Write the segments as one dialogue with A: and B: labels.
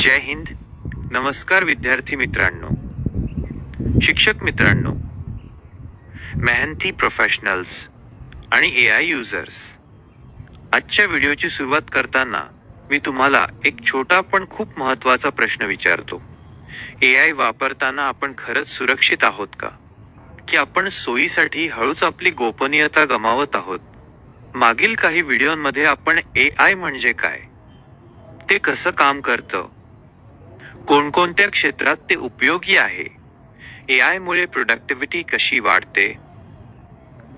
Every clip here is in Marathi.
A: जय हिंद. नमस्कार विद्यार्थी मित्रांनो. शिक्षक मित्रांनो. मेहनती प्रोफेशनल्स आणि ए आय युजर्स आजच्या व्हिडिओची सुरुवात करताना मी तुम्हाला एक छोटा पण खूप महत्त्वाचा प्रश्न विचारतो. ए आय वापरताना आपण खरंच सुरक्षित आहोत का? की आपण सोयीसाठी हळूच आपली गोपनीयता गमावत आहोत? मागील काही व्हिडिओमध्ये आपण ए आय म्हणजे काय? ते कसं काम करतं? कोणकोणत्या क्षेत्रात ते उपयोगी आहे? ए आयमुळे प्रोडक्टिव्हिटी कशी वाढते?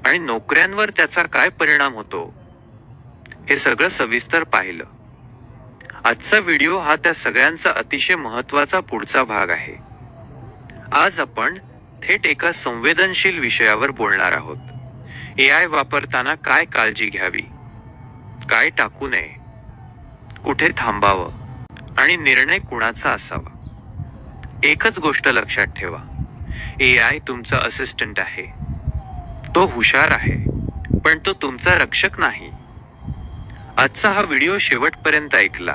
A: आणि नोकऱ्यांवर त्याचा काय परिणाम होतो? हे सगळं सविस्तर पाहिलं. आजचा व्हिडिओ हा त्या सगळ्यांचा अतिशय महत्त्वाचा पुढचा भाग आहे. आज आपण थेट एका संवेदनशील विषयावर बोलणार आहोत. ए आय वापरताना काय काळजी घ्यावी? काय टाकू नये? कुठे थांबावं? आणि निर्णय कुणाचा असावा? एकच गोष्ट लक्षात ठेवा. ए आय तुमचा असिस्टंट आहे. तो हुशार आहे पण तो तुमचा रक्षक नाही. आजचा हा व्हिडिओ शेवटपर्यंत ऐकला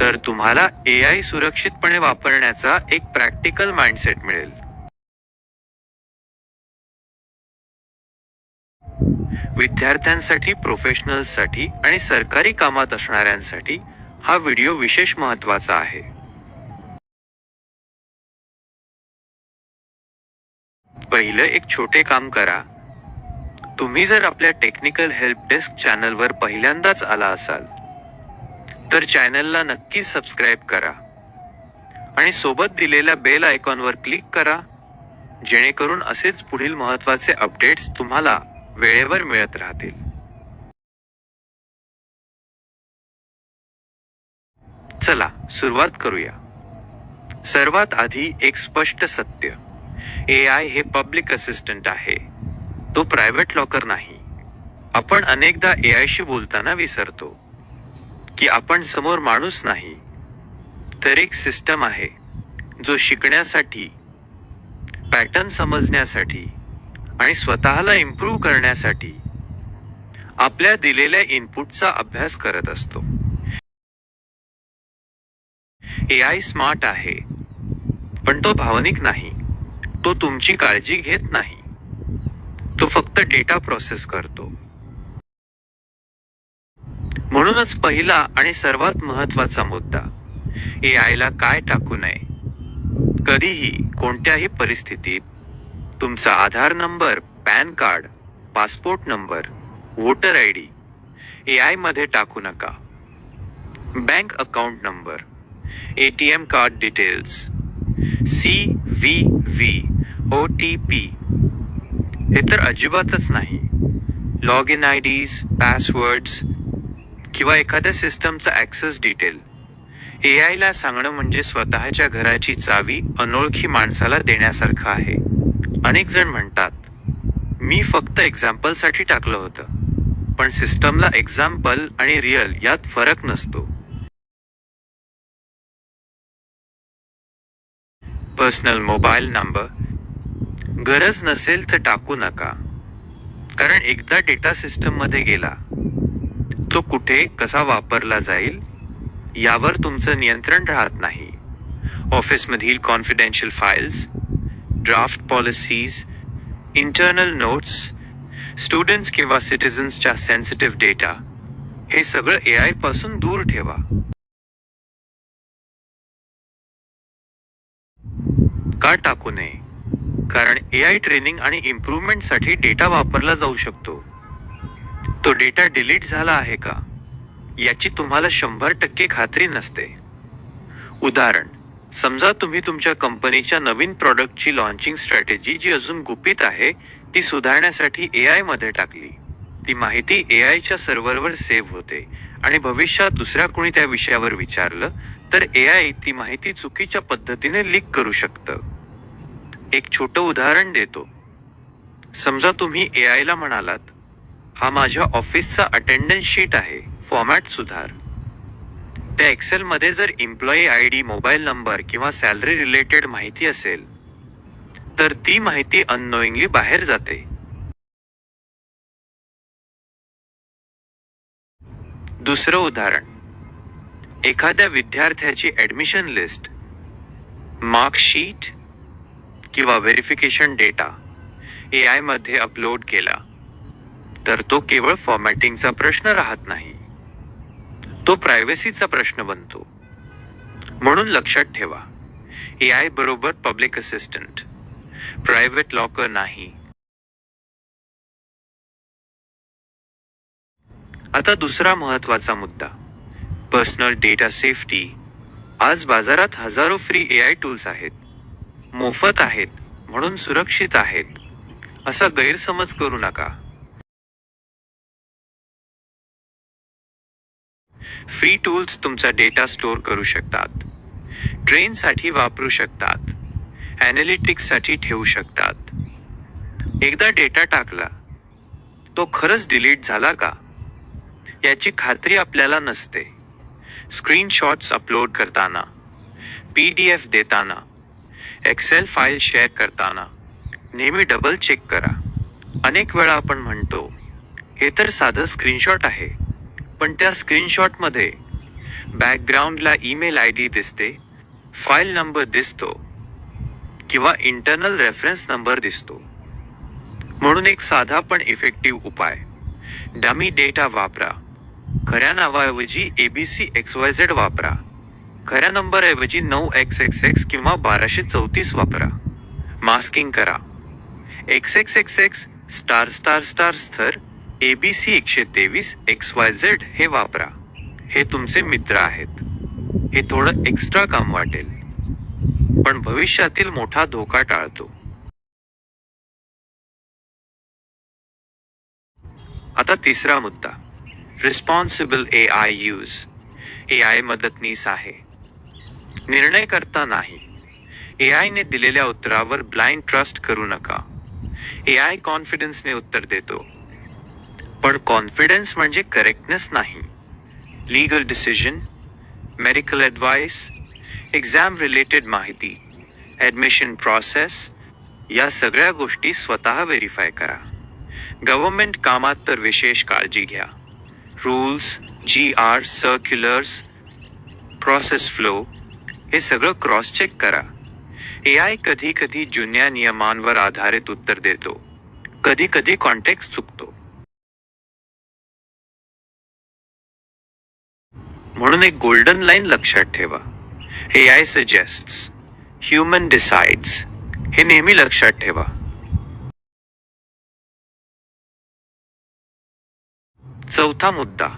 A: तर तुम्हाला ए आय सुरक्षितपणे वापरण्याचा एक प्रॅक्टिकल माइंडसेट मिळेल. विद्यार्थ्यांसाठी प्रोफेशनल्ससाठी आणि सरकारी कामात असणाऱ्यांसाठी हा व्हिडिओ विशेष महत्त्वाचा आहे. पहिलं एक छोटे काम करा. तुम्ही जर आपल्या टेक्निकल हेल्प डेस्क चॅनलवर पहिल्यांदाच आला असाल तर चॅनलला नक्की सबस्क्राईब करा आणि सोबत दिलेल्या बेल आयकॉनवर क्लिक करा जेणेकरून असेच पुढील महत्त्वाचे अपडेट्स तुम्हाला वेळेवर मिळत राहतील. चला सुरुवात करूया. सर्वात आधी एक स्पष्ट सत्य. ए आय हे पब्लिक असिस्टंट आहे. तो प्रायव्हेट लॉकर नाही. आपण अनेकदा ए आयशी बोलताना विसरतो. की आपण समोर माणूस नाही. तर एक सिस्टम आहे जो शिकण्यासाठी पॅटर्न समजण्यासाठी आणि स्वतःला इम्प्रूव्ह करण्यासाठी आपल्या दिलेल्या इनपुटचा अभ्यास करत असतो. ए आय स्मार्ट आहे. पण तो भावनिक नाही. तो तुमची काळजी घेत नाही. तो फक्त डेटा प्रोसेस करतो. म्हणूनच पहिला आणि सर्वात महत्त्वाचा मुद्दा ए आयला काय टाकू नये? कधीही कोणत्याही परिस्थितीत तुमचा Aadhaar number PAN card passport number voter I D A आयमध्ये टाकू नका. Bank account number A T M card details C V V O T P हे तर अजिबातच नाही. Log in I Ds passwords किंवा एखाद्या सिस्टमचा ॲक्सेस डिटेल ए आयला सांगणं म्हणजे स्वतःच्या घराची चावी अनोळखी माणसाला देण्यासारखं आहे. अनेक जण म्हणतात मी फक्त एक्झाम्पलसाठी टाकलं होतं पण सिस्टमला एक्झाम्पल आणि रिअल यात फरक नसतो. पर्सनल मोबाईल नंबर गरज नसेल तर टाकू नका. कारण एकदा डेटा सिस्टममध्ये गेला तो कुठे कसा वापरला जाईल यावर तुमचं नियंत्रण राहत नाही. ऑफिसमधील confidential files draft policies internal notes students किंवा सिटिझन्सच्या सेन्सिटिव्ह डेटा हे सगळं ए आयपासून दूर ठेवा. का टाकू नये. कारण ए आय ट्रेनिंग आणि इम्प्रूव्हमेंटसाठी डेटा वापरला जाऊ शकतो. तो डेटा डिलीट झाला आहे का? याची तुम्हाला शंभर टक्के खात्री नसते. उदाहरण समजा तुम्ही तुमच्या कंपनीच्या नवीन प्रॉडक्टची लॉन्चिंग स्ट्रॅटेजी जी अजून गुपित आहे ती सुधारण्यासाठी ए आयमध्ये टाकली. ती माहिती ए आयच्या सर्व्हरवर सेव्ह होते आणि भविष्यात दुसऱ्या कोणी त्या विषयावर विचारलं तर ए आय ती माहिती चुकीच्या पद्धतीने लीक करू शकतं. एक छोटं उदाहरण देतो. समजा तुम्ही ए आयला म्हणालात हा माझ्या ऑफिसचा अटेंडन्स शीट आहे फॉर्मॅट सुधार. त्या एक्सेलमध्ये जर employee I D mobile number किंवा सॅलरी रिलेटेड माहिती असेल तर ती माहिती अननोईंगली बाहेर जाते. दुसरं उदाहरण. एखाद्या विद्यार्थ्याची ॲडमिशन लिस्ट मार्कशीट किंवा व्हेरिफिकेशन डेटा ए आयमध्ये अपलोड केला तर तो केवळ फॉर्मॅटिंगचा प्रश्न राहत नाही. तो प्रायव्हसीचा प्रश्न बनतो. म्हणून लक्षात ठेवा ए आय बरोबर पब्लिक असिस्टंट प्रायव्हेट लॉकर नाही. आता दुसरा महत्त्वाचा मुद्दा पर्सनल डेटा सेफ्टी आज बाजारात हजारो फ्री ए आय टूल्स आहेत. मोफत आहेत म्हणून सुरक्षित आहेत. असा गैरसमज करू नका. फ्री टूल्स तुमचा डेटा स्टोअर करू शकतात. ट्रेनसाठी वापरू शकतात. ॲनालिटिक्ससाठी ठेवू शकतात. एकदा डेटा टाकला तो खरंच डिलीट झाला का? याची खात्री आपल्याला नसते. स्क्रीनशॉट्स अपलोड करताना पी डी एफ देताना एक्सेल फाईल शेअर करताना नेहमी डबल चेक करा. अनेक वेळा आपण म्हणतो हे तर साधं स्क्रीनशॉट आहे. पण त्या स्क्रीनशॉटमध्ये बॅकग्राऊंडला ईमेल आय डी दिसते फाईल नंबर दिसतो किंवा इंटरनल रेफरन्स नंबर दिसतो. म्हणून एक साधा पण इफेक्टिव्ह उपाय डमी डेटा वापरा. खऱ्या नावाऐवजी एबीसी एक्स वाय झेड वापरा. खऱ्या नंबरऐवजी नऊ एक्स एक्स एक्स किंवा बाराशे चौतीस वापरा. मास्किंग करा. X X X X star star star स्थर ए बी सी एकशे तेवीस एक्स वाय झेड हे वापरा. हे तुमचे मित्र आहेत. हे थोडं एक्स्ट्रा काम वाटेल. पण भविष्यातील मोठा धोका टाळतो. आता तिसरा मुद्दा. Responsible A I use A I मदतनीस आहे. निर्णय करता नाही. ए आयने दिलेल्या उत्तरावर ब्लाइंड ट्रस्ट करू नका. ए आय कॉन्फिडन्सने उत्तर देतो. पण कॉन्फिडन्स म्हणजे करेक्टनेस नाही. Legal decision medical advice exam related माहिती ॲडमिशन प्रोसेस या सगळ्या गोष्टी स्वतः व्हेरीफाय करा. गव्हर्मेंट कामात तर विशेष काळजी घ्या. Rules G R circulars process flow हे सगळं क्रॉस चेक करा. ए आय कधी कधी जुन्या नियमांवर आधारित उत्तर देतो. कधी कधी कॉन्टेक्स्ट चुकतो. म्हणून एक गोल्डन लाईन लक्षात ठेवा. A I suggest human decides हे नेहमी लक्षात ठेवा. चौथा मुद्दा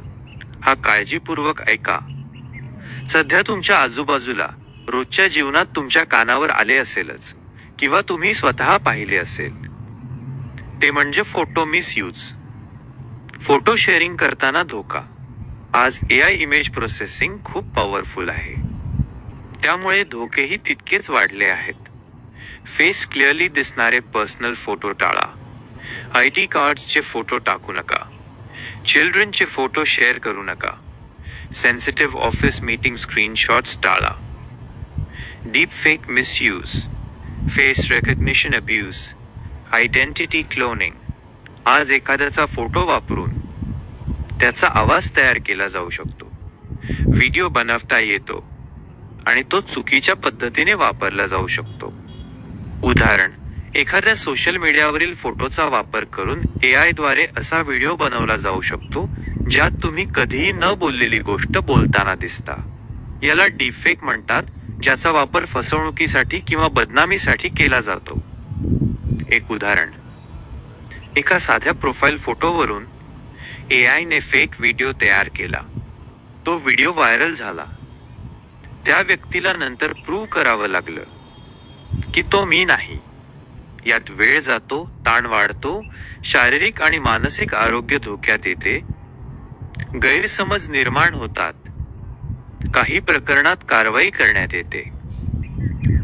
A: हा काळजीपूर्वक ऐका. सध्या तुमच्या आजूबाजूला रोजच्या जीवनात तुमच्या कानावर आले असेलच किंवा तुम्ही स्वतः पाहिले असेल. ते म्हणजे फोटो मिसयूज. फोटो शेअरिंग करताना धोका. आज ए आय इमेज प्रोसेसिंग खूप पॉवरफुल आहे. त्यामुळे धोकेही तितकेच वाढले आहेत. फेस क्लिअरली दिसणारे पर्सनल फोटो टाळा. आय डी कार्ड्सचे फोटो टाकू नका. चिल्ड्रनचे फोटो शेअर करू नका. सेन्सिटिव्ह ऑफिस मीटिंग स्क्रीनशॉट्स टाळा. Deep fake misuse face recognition abuse identity cloning आज एखाद्याचा फोटो वापरून त्याचा आवाज तयार केला जाऊ शकतो. व्हिडिओ बनवता येतो. आणि तो चुकीच्या पद्धतीने वापरला जाऊ शकतो. उदाहरण एखाद्या सोशल मीडियावरील फोटोचा वापर करून ए आयद्वारे असा व्हिडिओ बनवला जाऊ शकतो ज्यात तुम्ही कधीही न बोललेली गोष्ट बोलताना दिसता. याला डिफेक म्हणतात ज्याचा वापर फसवणुकीसाठी किंवा बदनामीसाठी केला जातो. एक उदाहरण. एका साध्या प्रोफाईल फोटोवरून ए आयने फेक व्हिडिओ तयार केला. तो व्हिडिओ व्हायरल झाला. त्या व्यक्तीला नंतर प्रूव्ह करावं लागलं की तो मी नाही. यात वेळ जातो ताण वाढतो शारीरिक आणि मानसिक आरोग्य धोक्यात येते. गैरसमज निर्माण होतात. काही प्रकरणात कारवाई करण्यात येते.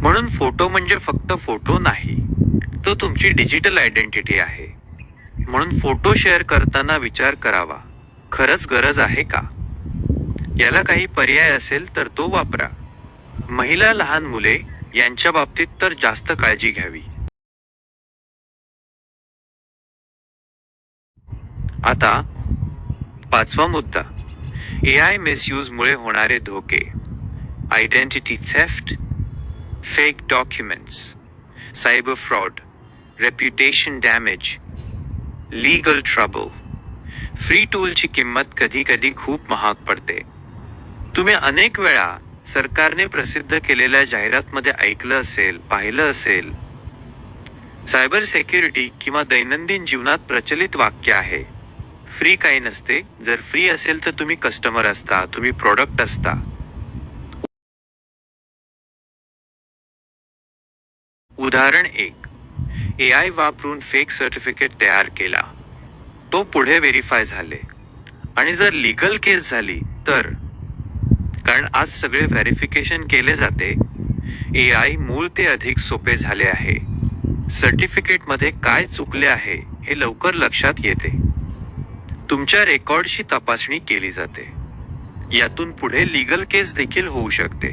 A: म्हणून फोटो म्हणजे फक्त फोटो नाही तो तुमची डिजिटल आयडेंटिटी आहे. म्हणून फोटो शेअर करताना विचार करावा खरंच गरज आहे का? याला काही पर्याय असेल तर तो वापरा. महिला लहान मुले यांच्या बाबतीत तर जास्त काळजी घ्यावी. आता पाचवा मुद्दा. ए आय मिसयूजमुळे होणारे धोके. Identity theft fake documents cyber fraud reputation damage legal trouble free टूलची किंमत कधी कधी खूप महाग पडते. तुम्ही अनेक वेळा सरकारने प्रसिद्ध केलेल्या जाहिरातमध्ये ऐकलं असेल पाहिलं असेल. सायबर सेक्युरिटी किंवा दैनंदिन जीवनात प्रचलित वाक्य आहे. फ्री काही नसते. जर फ्री असेल तर तुम्ही कस्टमर असता तुम्ही प्रोडक्ट असता. उदाहरण एक. ए आय वापरून फेक सर्टिफिकेट तयार केला. तो पुढे व्हेरीफाय झाले. आणि जर लिगल केस झाली तर? कारण आज सगळे व्हेरिफिकेशन केले जाते. ए आय मूळ ते अधिक सोपे झाले आहे. सर्टिफिकेटमध्ये काय चुकले आहे हे लवकर लक्षात येते. तुमच्या रेकॉर्डची तपासणी केली जाते. यातून पुढे लीगल केस देखील होऊ शकते.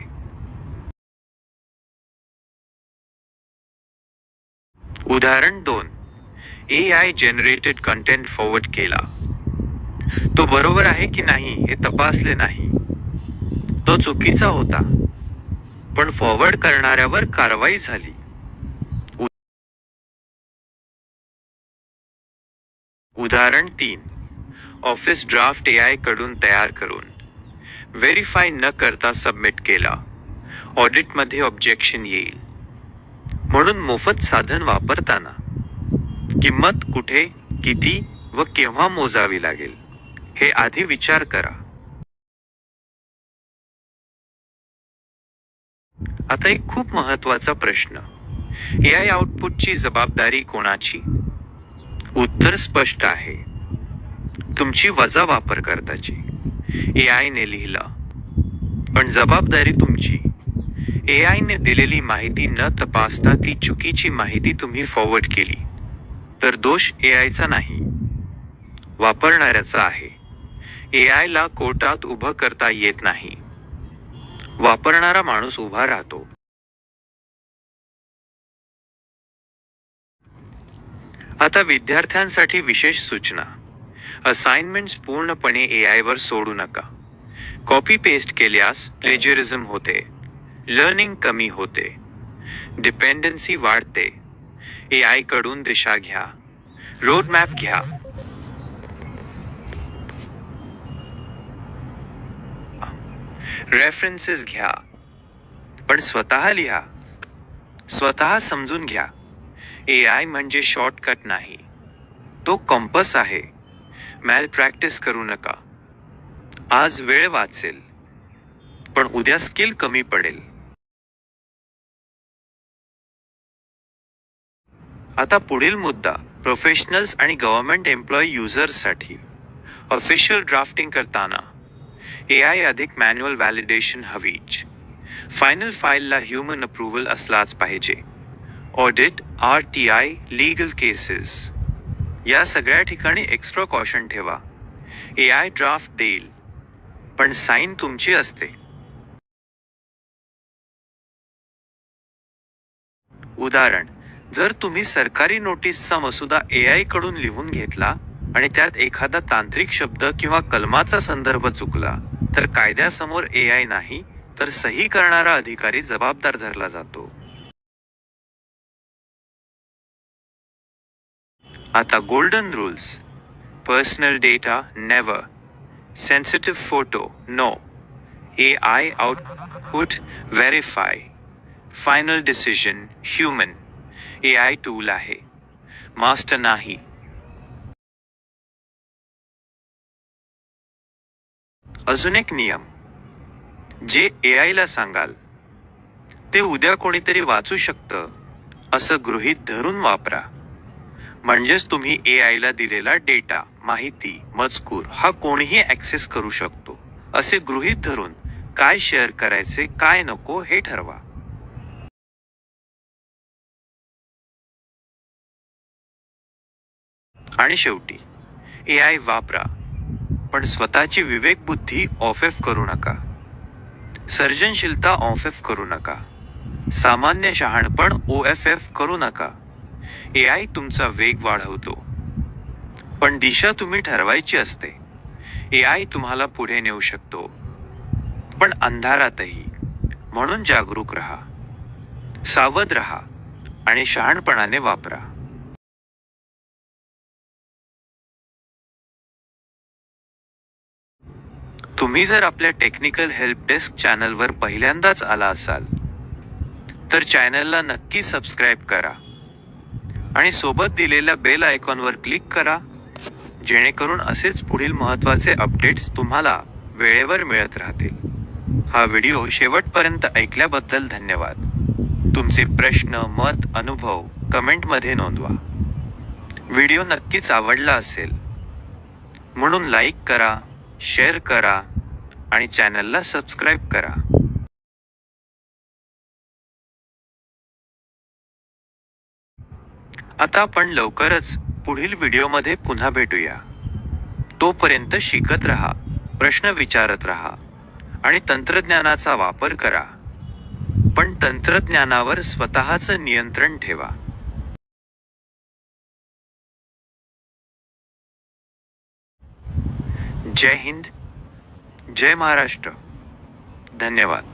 A: उदाहरण दोन. A I generated content forward केला. तो बरोबर आहे की नाही हे तपासले नाही. तो चुकीचा होता. पण फॉरवर्ड करणाऱ्यावर कारवाई झाली. उदाहरण तीन. ऑफिस ड्राफ्ट ए आयकडून तयार करून व्हेरीफाय न करता सबमिट केला. ऑडिटमध्ये ऑब्जेक्शन येईल. म्हणून मोफत साधन वापरताना किंमत कुठे किती व केव्हा मोजावी लागेल हे आधी विचार करा. आता एक खूप महत्त्वाचा प्रश्न. ए आय आउटपुटची जबाबदारी कोणाची? उत्तर स्पष्ट आहे. तुमची वजा वापरकर्ताची ए आयने लिहिलं. पण जबाबदारी तुमची. ए आयने दिलेली माहिती न तपासता ती चुकीची माहिती तुम्ही फॉरवर्ड केली. तर दोष ए आयचा नाही. वापरणाऱ्याचा आहे. ए आयला कोर्टात उभं करता येत नाही. वापरणारा माणूस उभा राहतो. आता विद्यार्थ्यांसाठी विशेष सूचना. असाइनमेंट्स पूर्णपणे ए आयवर सोडू नका. कॉपी पेस्ट केल्यास प्लेजरिझम होते. लर्निंग कमी होते. डिपेंडन्सी वाढते. ए आय कडून दिशा घ्या. रोड मॅप घ्या. रेफरन्सेस घ्या. पण स्वतः लिहा. स्वतः समजून घ्या. ए आय म्हणजे शॉर्टकट नाही. तो कंपस आहे. मॅल प्रॅक्टिस करू नका. आज वेळ वाचेल पण उद्या स्किल कमी पडेल. आता पुढील मुद्दा प्रोफेशनल्स आणि गव्हर्नमेंट एम्प्लॉई युजर्ससाठी ऑफिशियल ड्राफ्टिंग करताना ए आय अधिक मॅन्युअल व्हॅलिडेशन हवीच. फायनल फाईलला ह्युमन अप्रुव्हल असलाच पाहिजे. Audit R T I legal cases या सगळ्या ठिकाणी एक्स्ट्रा कॉशन ठेवा. ए आय ड्राफ्ट देईल पण साईन तुमची असते. उदाहरण जर तुम्ही सरकारी नोटीसचा मसुदा ए आयकडून लिहून घेतला आणि त्यात एखादा तांत्रिक शब्द किंवा कलमाचा संदर्भ चुकला तर कायद्यासमोर ए आय नाही तर सही करणारा अधिकारी जबाबदार धरला जातो. आता golden rules personal data never sensitive photo no A I output verify final decision human A I tool आहे. मास्टर नाही अजून एक नियम. जे ए आयला सांगाल ते उद्या कोणीतरी वाचू शकतं असं गृहीत धरून वापरा. म्हणजेच तुम्ही ए आयला दिलेला डेटा माहिती मजकूर हा कोणीही ऍक्सेस करू शकतो. असे गृहीत धरून काय शेअर करायचे काय नको हे ठरवा. आणि शेवटी ए आय वापरा पण स्वतःची विवेक बुद्धी ऑफ एफ करू नका. सर्जनशीलता ऑफ एफ करू नका. सामान्य शहाणपण ओ एफ एफ करू नका. ए आय तुमचा वेग वाढवतो. पण दिशा तुम्ही ठरवायची असते. ए आय तुम्हाला पुढे नेऊ शकतो. पण अंधारातही. म्हणून जागरूक रहा. सावध रहा आणि शहाणपणाने वापरा. तुम्ही जर आपल्या टेक्निकल हेल्प डेस्क चॅनलवर पहिल्यांदाच आला असाल तर चॅनलला नक्की सबस्क्राईब करा. आणि सोबत दिलेल्या बेल आयकॉनवर क्लिक करा. जेणेकरून असेच पुढील महत्त्वाचे अपडेट्स तुम्हाला वेळेवर मिळत राहतील. हा व्हिडिओ शेवटपर्यंत ऐकल्याबद्दल धन्यवाद. तुमचे प्रश्न मत अनुभव कमेंटमध्ये नोंदवा. व्हिडिओ नक्कीच आवडला असेल म्हणून लाईक करा शेअर करा आणि चॅनलला सबस्क्राईब करा. आता आपण लवकरच पुढील व्हिडिओमध्ये पुन्हा भेटूया. तोपर्यंत शिकत राहा प्रश्न विचारत राहा आणि तंत्रज्ञानाचा वापर करा. पण तंत्रज्ञानावर स्वतःचं नियंत्रण ठेवा. जय हिंद जय महाराष्ट्र. धन्यवाद.